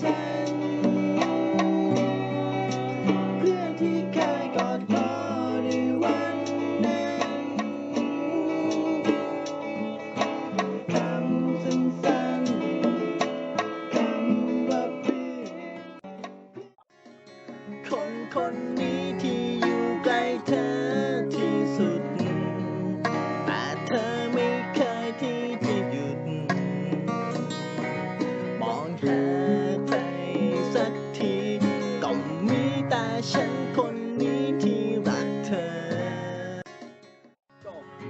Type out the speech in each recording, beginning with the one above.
ฉัน เพื่อนที่เคยกอดคอในวันนั้นคำสั้นๆคำว่าเพื่อนคนคนนี้ที่ ฉันคนนี้ที่รักเธอ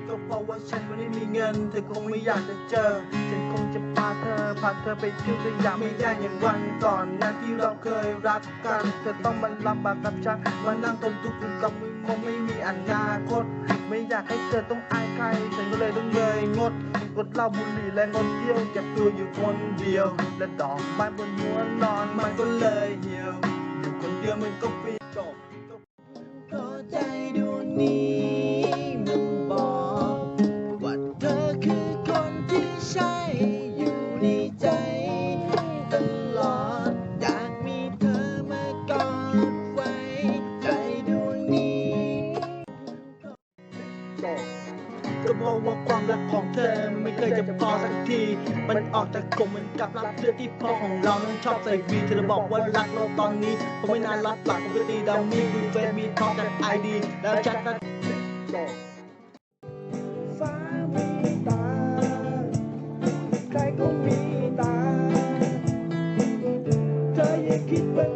ก็เพราะว่าฉันไม่ได้มีเงินเธอคงไม่อยากจะเจอ ฉันคงจะพาเธอพาเธอไปเที่ยวสยามไม่ได้อย่างวันก่อนนั้นที่เราเคยรักกันเธอต้องมาลำบากกับฉันมานั่งทนทุกข์กับมึงคงไม่มีอนาคต ไม่อยากให้เธอต้องอายใคร ฉันก็เลยต้องเลยงดงดเหล้าบุหรี่และงดเที่ยวเก็บตัวอยู่คนเดียว และดอกไม้บนหัวนอนมันก็เลยเหี่ยวอยู่คนเดียวมันก็ฟรี ก็มองว่าความรักของเธอ ไม่เคยจะพอสักที มันออกจากกลมเหมือนกับรับเสื้อที่พ่อของเรานั้นชอบใส่วีเธอบอกว่ารักเราตอนนี้ ผมไม่นานรับหลังปกติดาวมีคุยเฟซมีทอกจากไอดีแล้วแชทนั้นฟ้ามีตา ใครก็มีตา เธออย่าคิดว่า